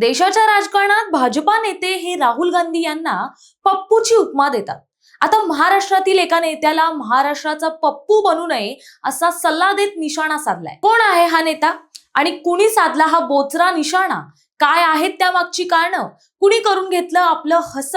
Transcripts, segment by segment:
देशाच्या राजकारणात भाजपा नेते हे राहुल गांधी यांना पप्पूची उपमा देतात. आता महाराष्ट्रातील एका नेत्याला महाराष्ट्राचा पप्पू बनू नये असा सल्ला देत निशाणा साधलाय. कोण आहे हा नेता? आणि कुणी साधला हा बोचरा निशाणा? काय आहेत त्या मागची कारणं? कुणी करून घेतलं आपलं हस?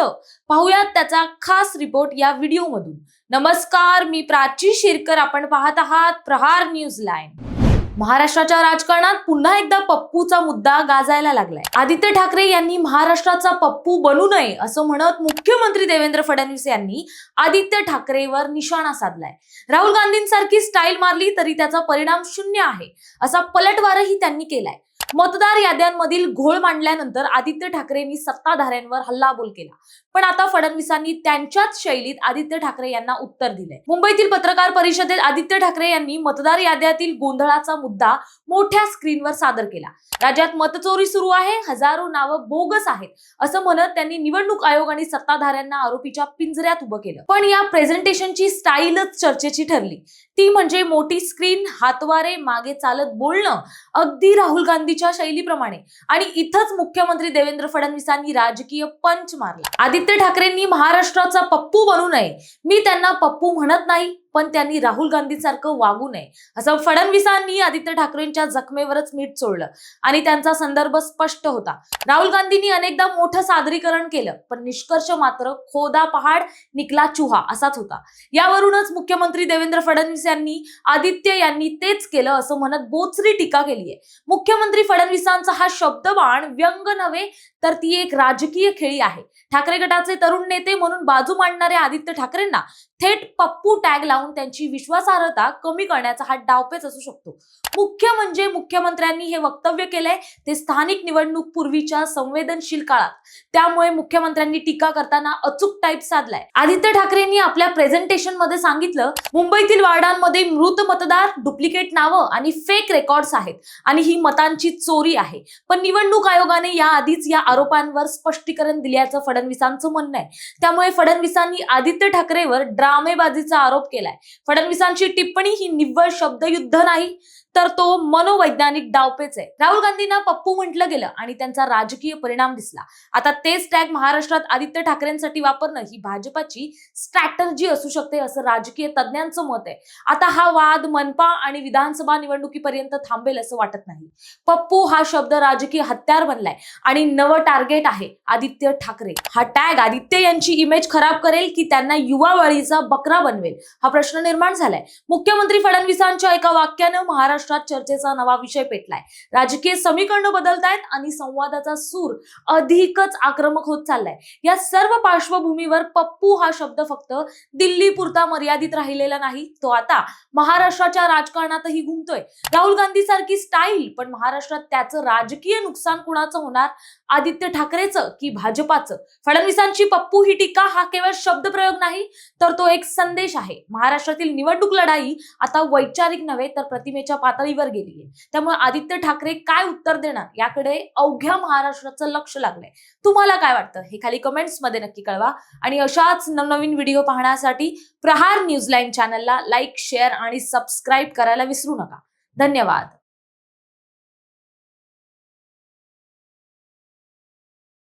पाहुयात त्याचा खास रिपोर्ट या व्हिडिओमधून. नमस्कार मी प्राची शिरकर. आपण पाहत आहात प्रहार न्यूज लाईन महाराष्ट्राच्या राजकारणात पुन्हा एकदा पप्पूचा मुद्दा गाजायला लागलाय. आदित्य ठाकरे यांनी महाराष्ट्राचा पप्पू बनू नये असं म्हणत मुख्यमंत्री देवेंद्र फडणवीस यांनी आदित्य ठाकरेवर निशाणा साधलाय. राहुल गांधींसारखी स्टाईल मारली तरी त्याचा परिणाम शून्य आहे असा पलटवारही त्यांनी केलाय. मतदार याद्यांमधील घोळ मांडल्यानंतर आदित्य ठाकरेंनी सत्ताधाऱ्यांवर हल्लाबोल केला. पण आता फडणवीसांनी त्यांच्याच शैलीत आदित्य ठाकरे यांना उत्तर दिले मुंबईतील पत्रकार परिषदेत आदित्य ठाकरे यांनी मतदार याद्यातील गोंधळाचा मुद्दा मोठ्या स्क्रीनवर सादर केला. राज्यात मतचोरी सुरू आहे हजारो नावं बोगस आहेत असं म्हणत त्यांनी निवडणूक आयोग आणि सत्ताधाऱ्यांना आरोपीच्या पिंजऱ्यात उभं केलं. पण या प्रेझेंटेशनची स्टाईलच चर्चेची ठरली. ती म्हणजे मोठी स्क्रीन हातवारे मागे चालत बोलणं. अगदी राहुल गांधीच्या शैलीप्रमाणे. आणि इथंच मुख्यमंत्री देवेंद्र फडणवीसांनी राजकीय पंच मारला. आदित्य ठाकरेंनी महाराष्ट्राचा पप्पू बनू नये. मी त्यांना पप्पू म्हणत नाही. पण त्यांनी राहुल गांधीसारखं वागू नये. असं फडणवीसांनी आदित्य ठाकरेंच्या जखमेवरच मीठ सोडलं आणि त्यांचा संदर्भ स्पष्ट होता. राहुल गांधींनी अनेकदा मोठं सादरीकरण केलं पण निष्कर्ष मात्र खोदा पहाड निकला चुहा असाच होता. यावरूनच मुख्यमंत्री देवेंद्र फडणवीस यांनी आदित्य यांनी तेच केलं असं म्हणत बोचरी टीका केली आहे मुख्यमंत्री फडणवीसांचा हा शब्दबाण व्यंग नव्हे तर ती एक राजकीय खेळी आहे. ठाकरे गटाचे तरुण नेते म्हणून बाजू मांडणाऱ्या आदित्य ठाकरेंना थेट पप्पू टॅग लावून त्यांची विश्वासार्हता कमी करण्याचा हा डावपेच असू शकतो. मुख्य म्हणजे मुख्यमंत्र्यांनी हे वक्तव्य केलंय ते स्थानिक निवडणूक पूर्वीच्या संवेदनशील काळात. त्यामुळे मुख्यमंत्र्यांनी टीका करताना अचूक टाईप साधलाय. आदित्य ठाकरेंनी आपल्या प्रेझेंटेशनमध्ये सांगितलं मुंबईतील वार्डांमध्ये मृत मतदार डुप्लिकेट नावं आणि फेक रेकॉर्ड्स आहेत आणि ही मतांची चोरी आहे. पण निवडणूक आयोगाने याआधीच या आरोपांवर स्पष्टीकरण दिल्याचं फडणवीसांचं म्हणणं आहे. त्यामुळे फडणवीसांनी आदित्य ठाकरेवर ड्रामेबाजीचा आरोप केलाय. फडणवीसांची टिप्पणी ही निव्वळ शब्दयुद्ध नाही. तर तो मनोवैज्ञानिक डावपेच आहे. राहुल गांधींना पप्पू म्हटलं गेलं आणि त्यांचा राजकीय परिणाम दिसला. आता तेच टॅग महाराष्ट्रात आदित्य ठाकरेंसाठी वापरणं ही भाजपाची स्ट्रॅटर्जी असू शकते असं राजकीय तज्ज्ञांचं मत आहे. आता हा वाद मनपा आणि विधानसभा निवडणुकीपर्यंत थांबेल असं वाटत नाही. पप्पू हा शब्द राजकीय हत्यार बनलाय आणि नवं टार्गेट आहे आदित्य ठाकरे. हा टॅग आदित्य यांची इमेज खराब करेल की त्यांना युवा वळीचा बकरा बनवेल? हा प्रश्न निर्माण झालाय. मुख्यमंत्री फडणवीसांच्या एका वाक्यानं महाराष्ट्र महाराष्ट्रात चर्चेचा नवा विषय पेटलाय. राजकीय समीकरणं बदलतायत आणि संवादाचा सूर अधिकच आक्रमक होत चाललाय. या सर्व पार्श्वभूमीवर पप्पू हा शब्द फक्त दिल्ली पुरता मर्यादित राहिलेला नाही तो आता महाराष्ट्राच्या राजकारणातही घुमतोय. राहुल गांधी सारखी स्टाईल पण महाराष्ट्रात त्याचं राजकीय नुकसान कुणाचं होणार? आदित्य ठाकरेचं की भाजपाचं? फडणवीसांची पप्पू ही टीका हा केवळ शब्दप्रयोग नाही तर तो एक संदेश आहे. महाराष्ट्रातील निवडणूक लढाई आता वैचारिक नव्हे तर प्रतिमेच्या पातळीवर गेली आहे त्यामुळे आदित्य ठाकरे काय उत्तर देणार? याकडे अवघ्या महाराष्ट्राचं लक्ष लागलंय. तुम्हाला काय वाटतं? हे खाली कमेंट्समध्ये नक्की कळवा. आणि अशाच नवनवीन व्हिडिओ पाहण्यासाठी प्रहार न्यूज लाईन चॅनलला लाईक शेअर आणि सबस्क्राईब करायला विसरू नका. धन्यवाद.